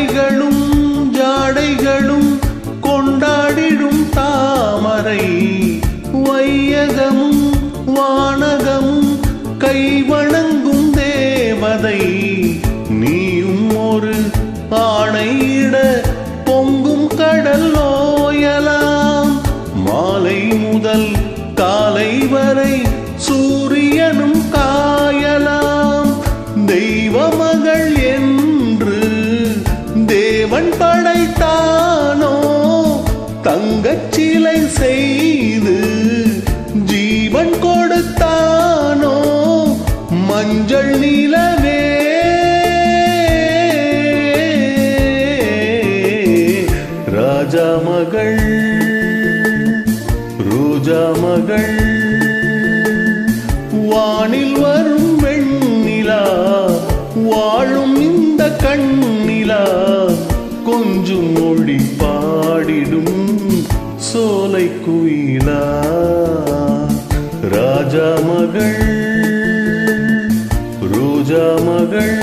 ஆடைகளும் ஜாடைகளும் கொண்டாடிடும் தாமரை. வையகமும் வானகமும் கைவணங்கும் தேவதை. நீயும் ஒரு ஆணையிட பொங்கும் கடல் நோயலாம். மாலை முதல் காலை வரை சூ செய்து ஜீவன் கொடுத்தானோ மஞ்சள் நிலவே ராஜா மகள் ரோஜா மகள் வானில் வரும் வெண்ணிலா வாழும் இந்த கண்ணிலா கொஞ்சம் மொழி பாடிடும் சோலை குயிலா ராஜா மகள் ரோஜா மகள்.